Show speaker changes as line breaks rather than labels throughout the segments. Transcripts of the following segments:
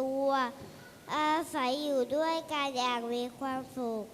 ตัว อาศัยอยู่ด้วยกันอย่างมีความสุข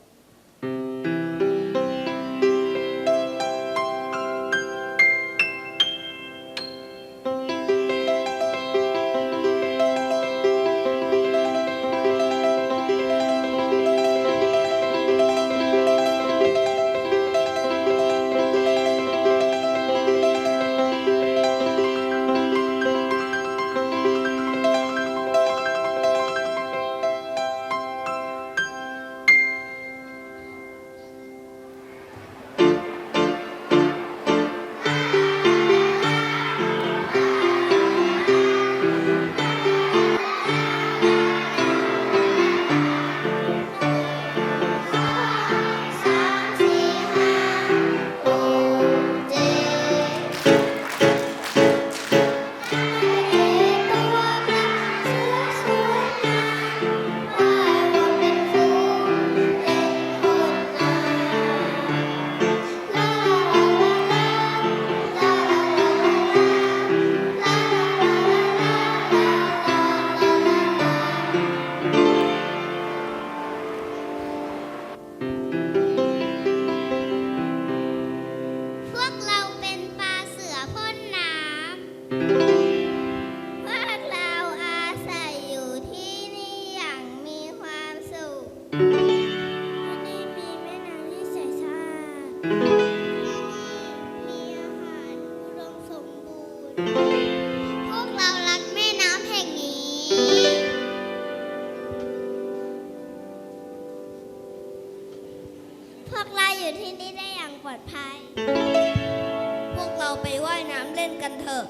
เราไปว่ายน้ำเล่นกันเถอะ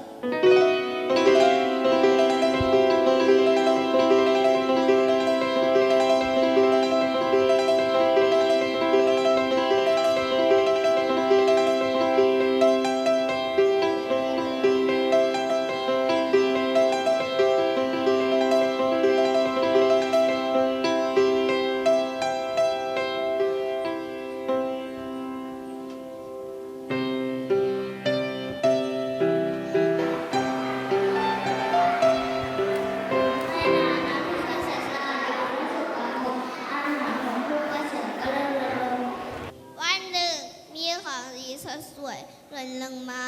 ล่นลงมา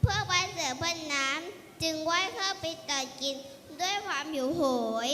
เพื่อไปเสือเพื่อนน้ำจึงว่ายเข้าไปตัดกินด้วยความหิวโหย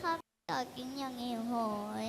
ครับ ต่อกินอย่างเงี้ยหอย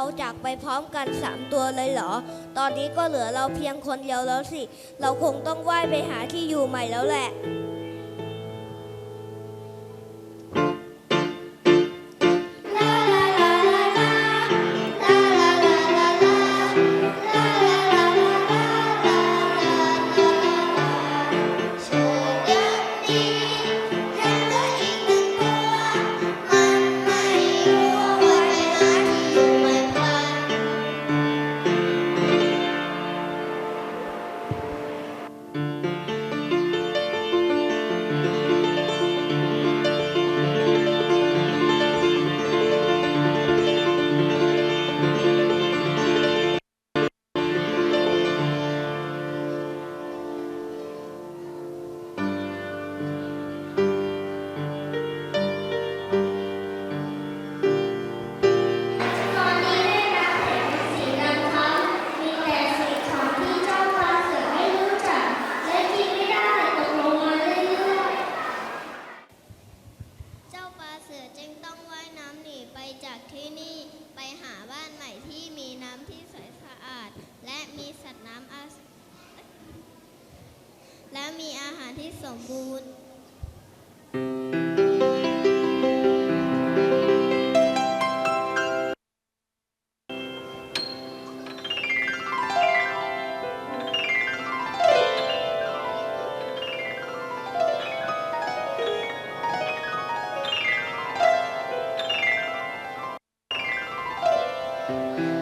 เราจากไปพร้อมกันสามตัวเลยเหรอ ตอนนี้ก็เหลือเราเพียงคนเดียวแล้วสิ เราคงต้องว่ายไปหาที่อยู่ใหม่แล้วแหละ เ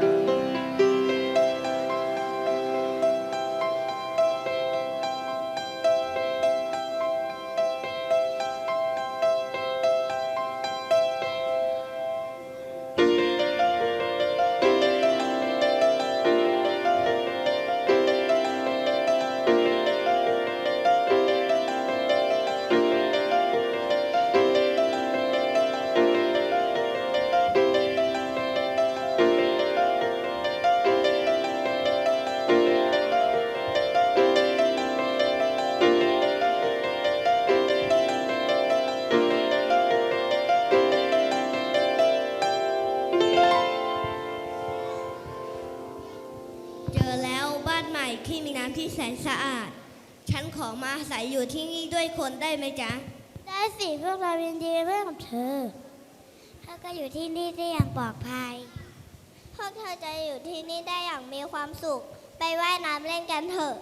ที่แสนสะอาด ฉันขอมาอาศัยอยู่ที่นี่ด้วยคนได้ไหมจ๊ะ
ได้สิพวกเรายินดีเพื่อนกับเธอเธอก็อยู่ที่นี่ได้อย่างปลอดภัย พวกเธอจะอยู่ที่นี่ได้อย่างมีความสุข ไปว่ายน้ำเล่นกันเถอะ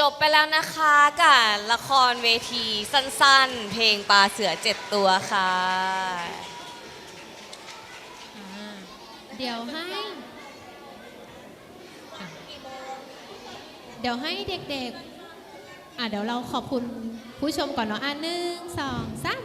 จบไปแล้วนะคะ
กับละครเวทีสั้นๆ เพลงปลาเสือเจ็ดตัวค่ะ
อ่าเดี๋ยวให้อะเดี๋ยวให้เด็กๆ อะเดี๋ยวเราขอบคุณผู้ชมก่อนเนาะอะหนึ่งสองสาม